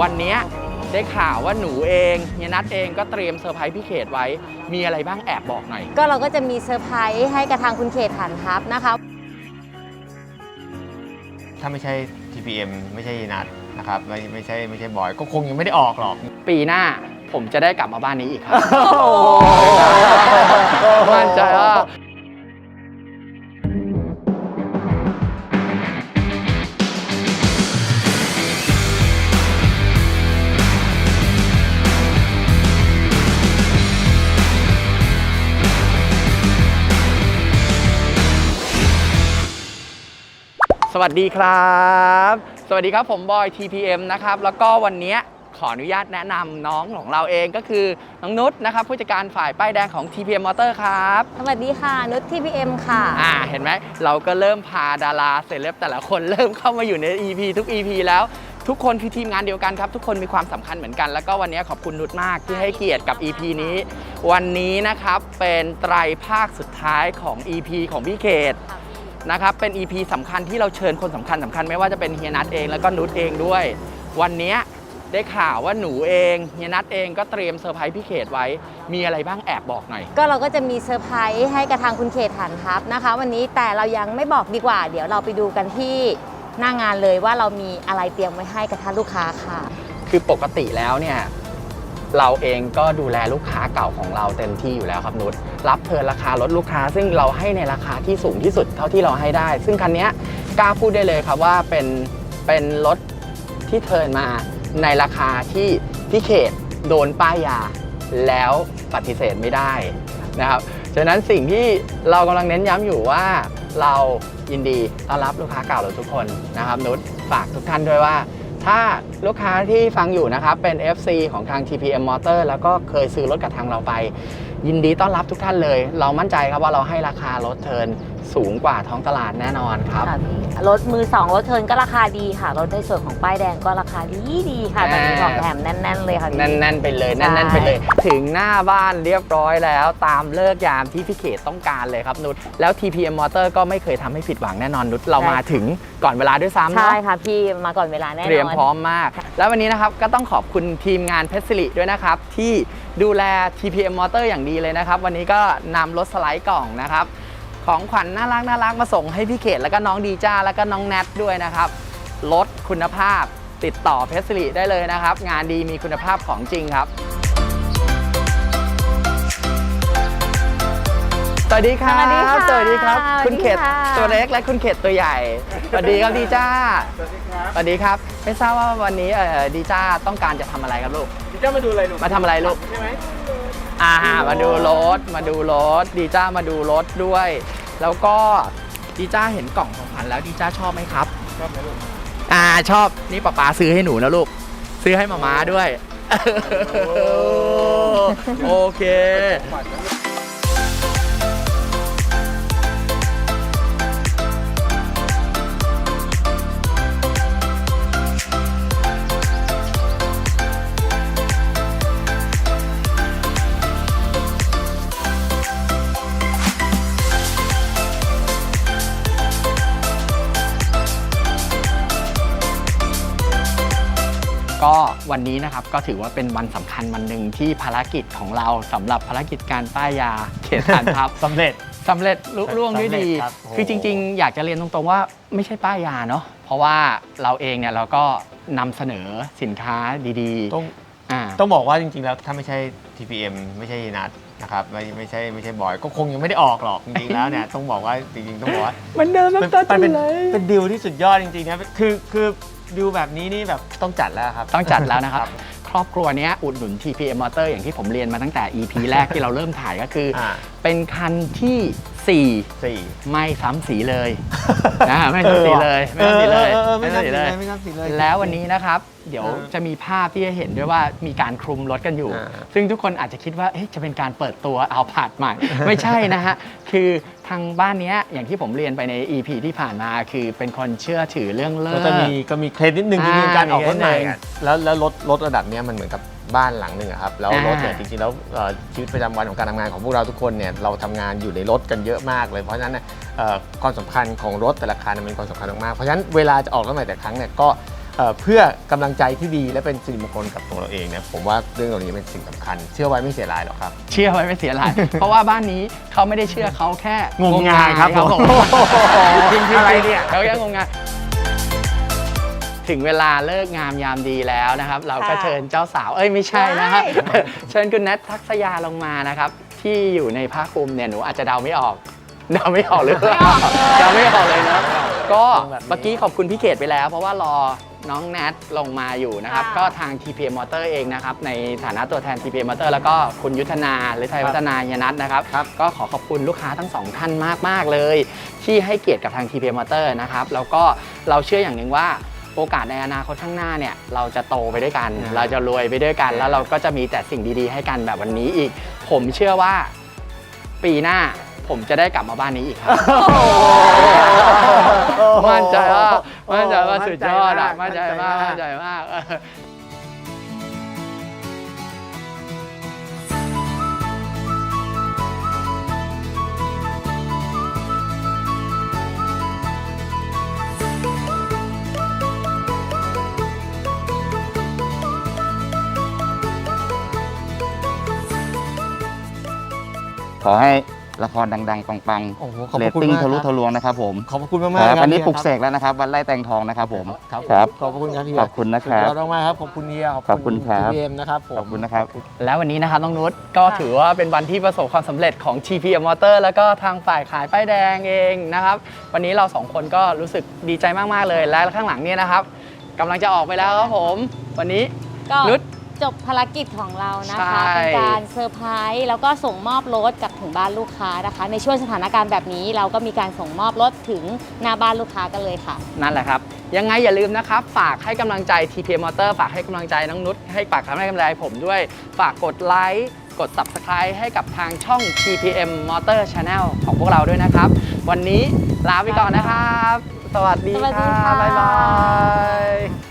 วันเนี้ยได้ข่าวว่าหนูเองเฮียนัทเองก็เตรียมเซอร์ไพรส์พี่เขตไว้ มีอะไรบ้างแอบบอกหน่อย ก็เราก็จะมีเซอร์ไพรส์ให้กับทางคุณเขตฐานทัพนะคะ ถ้าไม่ใช่ TPM ไม่ใช่นัดนะครับไม่ไม่ใช่ไม่ใช่บอย ก็คงยังไม่ได้ออกหรอก ปีหน้าผมจะได้กลับมาบ้านนี้อีกครับมั่นใจว่า สวัสดีครับ สวัสดีครับผมบอย TPM นะครับ แล้วก็วันเนี้ยขออนุญาตแนะนำน้องของเราเองก็คือ น้องนุชนะครับ ผู้จัดการฝ่ายป้ายแดงของ TPM Motor ครับ สวัสดีค่ะ นุช TPM ค่ะ อ่า เห็นไหม เราก็เริ่มพาดาราเซเลบแต่ละคนเริ่มเข้ามาอยู่ใน EP ทุก EP แล้วทุกคนคือทีมงานเดียวกันครับ ทุกคนมีความสำคัญเหมือนกัน แล้วก็วันนี้ขอบคุณนุชมากที่ให้เกียรติกับ EP นี้ วันนี้นะครับเป็นไตรภาคสุดท้ายของ EP ของพี่เขต นะครับเป็น EP สำคัญที่เราเชิญคนสำคัญสำคัญไม่ว่าจะเป็นเฮียนัทเองแล้วก็นุชเองด้วย วันเนี้ยได้ข่าวว่าหนูเองเฮียนัทเองก็เตรียมเซอร์ไพรส์พี่เขตไว้ มีอะไรบ้างแอบบอกหน่อย ก็เราก็จะมีเซอร์ไพรส์ให้กับทางคุณเขตฐานทัพนะคะ วันนี้แต่เรายังไม่บอกดีกว่า เดี๋ยวเราไปดูกันที่หน้างานเลยว่าเรามีอะไรเตรียมไว้ให้กับท่านลูกค้าค่ะ คือปกติแล้วเนี่ย เราเองก็ดูแลลูกค้าเก่าของเราเต็มที่อยู่แล้วครับนุชรับเทิร์นราคาลดลูกค้า ซึ่งเราให้ในราคาที่สูงที่สุดเท่าที่เราให้ได้ ซึ่งคันนี้กล้าพูดได้เลยครับว่าเป็นเป็นรถที่เทิร์นมาในราคาที่พี่เขตโดนป้ายยาแล้วปฏิเสธไม่ได้นะครับฉะนั้นสิ่งที่เรากำลังเน้นย้ำอยู่ว่าเรายินดีต้อนรับลูกค้าเก่าเราทุกคนนะครับนุชฝากทุกท่านด้วยว่า ถ้าลูกค้าที่ฟังอยู่นะครับ เป็น FC ของทาง TPM Motor แล้วก็เคยซื้อรถกับทางเราไป ยินดีต้อนรับทุกท่านเลย เรามั่นใจครับว่าเราให้ราคารถเทิร์นสูงกว่าท้องตลาดแน่นอนครับ ค่ะพี่รถมือสองรถเทิร์นก็ราคาดีค่ะ รถในส่วนของป้ายแดงก็ราคาดีดีค่ะแต่มีของแถมแน่น ๆ เลยค่ะพี่ แน่น ๆ ไปเลยใช่แน่น ๆ ไปเลย ถึงหน้าบ้านเรียบร้อยแล้วตามเลิกยามที่พี่เขตต้องการเลยครับนุชแล้ว TPM Motor ก็ไม่เคยทำให้ผิดหวังแน่นอนนุชเรามาถึงก่อนเวลาด้วยซ้ำเนใช่อะค่ะพี่มาก่อนเวลาแน่นอน เตรียมพร้อมมาก แล้ววันนี้นะครับก็ต้องขอบคุณทีมงานเพชรสิริด้วยนะครับ ที่ดูแล TPM Motor อย่างดีเลยนะครับ วันนี้ก็นำรถสไลด์กล่องนะครับ ของขวัญน่ารักน่ารักมาส่งให้พี่เขตแล้วก็น้องดีจ้าแล้วก็น้องแนทด้วยนะครับรถคุณภาพติดต่อเพชรสิริได้เลยนะครับ งานดีมีคุณภาพของจริงครับ สวัสดีครับสวัสดีค่ะสวัสดีครับ คุณเขตสวัสดีค่ะ ตัวเล็กและคุณเขตตัวใหญ่ สวัสดีครับดีจ้า สวัสดีครับสวัสดีครับ ไม่ทราบว่าวันนี้เอ่อดีจ้าต้องการจะทำอะไรครับลูก พี่จ้ามาดูอะไรหนูมาทำอะไรลูก ใช่ไหมอ่ามาดูรถมาดูรถดีจ้ามาดูรถด้วย แล้วก็ดีจ้าเห็นกล่องของขวัญแล้วดีจ้าชอบไหมครับ ชอบไหมลูกอ่าชอบนี่ป๊าป๊าซื้อให้หนูนะลูก ซื้อให้มาม้าด้วย โอเคก็ วันนี้นะครับก็ถือว่าเป็นวันสำคัญวันหนึ่งที่ภารกิจของเราสำหรับภารกิจการป้ายยาเขตฐานทัพ สำเร็จ สำเร็จลุล่วงด้วยดี สำเร็จครับโอ้โห คือจริงๆ อยากจะเรียนตรงๆว่าไม่ใช่ป้ายยาเนาะ เพราะว่าเราเองเนี่ยเราก็นำเสนอสินค้าดีต้องๆอ่า ต้องบอกว่าจริงๆ แล้วถ้าไม่ใช่ TPM ไม่ใช่นัดนะครับไม่ไม่ใช่ไม่ใช่บอย ก็คงยังไม่ได้ออกหรอกจริงๆแล้วเนี่ยต้องบอกว่าจริงๆต้องบอกว่า มันเดินเป็นน้ำตาเป็นจะเป็นไหลเป็นดีลที่สุดยอดจริงๆนะคือคือ ดีลแบบนี้นี่แบบต้องจัดแล้วครับ ต้องจัดแล้วนะครับ ครอบครัวเนี้ยอุดหนุน TPM Motor อย่างที่ผมเรียนมาตั้งแต่ EP แรกที่เราเริ่มถ่ายก็คือออ่า เป็นคันที่ สี่4 ไม่ซ้ำสีเลยนะไม่ซ้ำสีเลย ไม่ซ้ำสีเลยออออไม่ไม่ซ้ำสีซ้ำสีเลเลยยไม่ซ้ำสีเลย แล้ววันนี้นะครับ เดี๋ยวเออจะมีภาพที่จะเห็นด้วยว่ามีการคลุมรถกันอยู่ อ่า ซึ่งทุกคนอาจจะคิดว่าเอ๊ะจะเป็นการเปิดตัวเอาผาดใหม่ ไม่ใช่นะฮะ คือทางบ้านเนี้ยอย่างที่ผมเรียนไปใน EP ที่ผ่านมาคือเป็นคนเชื่อถือเรื่องเลิก็กจะมีก็มีเครดิตหนึ่งอ่าจริงๆการออกรถใหม่มีเครดิตหนึ่งอะแล้วแล้วรถรถระดับเนี้ยมันเหมือนกับ บ้านหลังหนึ่งอะครับแล้วอ่ารถเนี่ยจริงๆแล้วเอ่อชีวิตประจำวันของการทำงานของพวกเราทุกคนเนี่ยเราทำงานอยู่ในรถกันเยอะมากเลยเพราะฉะนั้นเนี่ยเอ่อความสำคัญของรถแต่ละคันมันเป็นความสำคัญมากๆเพราะฉะนั้นเวลาจะออกรถใหม่แต่ครั้งเนี่ยก็เอ่อเพื่อกำลังใจที่ดีและเป็นสิริมงคลกับตัวเราเองเนี่ยผมว่าเรื่องเหล่านี้เป็นสิ่งสำคัญ เชื่อไว้ไม่เสียรายหรอกครับ เชื่อไว้ไม่เสียหลาย เพราะว่าบ้านนี้เขาไม่ได้เชื่อเขาแค่งมงายครับผมจริงๆอะไรเนี่ย เขาแค่งมงาย ถึงเวลาเลิกงามยามดีแล้วนะครับ เราก็ค่ะเชิญเจ้าสาวเอ้ยไม่ใช่นะครับใช่เชิญคุณแนททักษยาลงมานะครับ ที่อยู่ในผ้าคลุมเนี่ยหนูอาจจะเดาไม่ออกเดาไม่ออกหรือเปล่าเดาไม่ออกเลยเนอะก็ตรงแบบนี้เมื่อกี้ขอบคุณพี่เกดไปแล้ว เพราะว่ารอน้องแนทลงมาอยู่นะครับค่ะก็ทาง TPM Motor เองนะครับ ในฐานะตัวแทน TPM Motor แล้วก็คุณยุทธนาหรือไทยวัฒนายนัทนะครับครับ ก็ขอขอบคุณลูกค้าทั้งสองท่านมาก ๆ เลย ที่ให้เกียรติกับทาง TPM Motor นะครับ แล้วก็เราเชื่ออย่างหนึ่งว่า โอกาสในอนาคตข้างหน้าเนี่ยเราจะโตไปด้วยกันอ่าเราจะรวยไปด้วยกัน แล้วเราก็จะมีแต่สิ่งดีๆ ให้กันแบบวันนี้อีก ผมเชื่อว่าปีหน้าผมจะได้กลับมาบ้านนี้อีกครับมั่นใจว่ามั่นใจว่าสุดยอดอะมั่นใจมากมั่นใจมาก ขอให้ละครดังๆ ปังโอ้โหขอบๆเรพระตคุณติ้งมากทะลุครับทะลวงนะครับผมขอบพระคุณมากคๆรับครับวันนี้ปลุกฮียเสกแล้วนะครับ วันไล่แตงทองนะครับผม ครับครับ ขอบพระคุณครับเฮียขอบคุณนะครับสุดยอดมากๆครับขอบคุณเฮียขอบคุณครับทีเอ็มนะครับผม ขอบคุณนะครับ แล้ววันนี้นะครับน้องนุชก็ถือว่าเป็นวันที่ประสบความสำเร็จของ TPM Motor แล้วก็ทางฝ่ายขายป้ายแดงเองนะครับ วันนี้เราสองคนก็รู้สึกดีใจมาก ๆ เลยและข้างหลังเนี่ยนะครับกำลังจะออกไปแล้วครับผม วันนี้ ก็นุช จบภารกิจของเรานะคะ ใช่ เป็นการเซอร์ไพรส์แล้วก็ส่งมอบรถกลับถึงบ้านลูกค้านะคะ ในช่วงสถานการณ์แบบนี้เราก็มีการส่งมอบรถถึงหน้าบ้านลูกค้ากันเลยค่ะ นั่นแหละครับ ยังไงอย่าลืมนะครับ ฝากให้กำลังใจ TPM Motor ฝากให้กำลังใจน้องนุชให้ฝากให้กำลังใจผมด้วย ฝากกดไลค์กด Subscribe ให้กับทางช่อง TPM Motor Channel ของพวกเราด้วยนะครับ วันนี้ลาไปก่อนนะครับ สวัสดีสวัสดีค่ะ ค่ะ บ๊ายบาย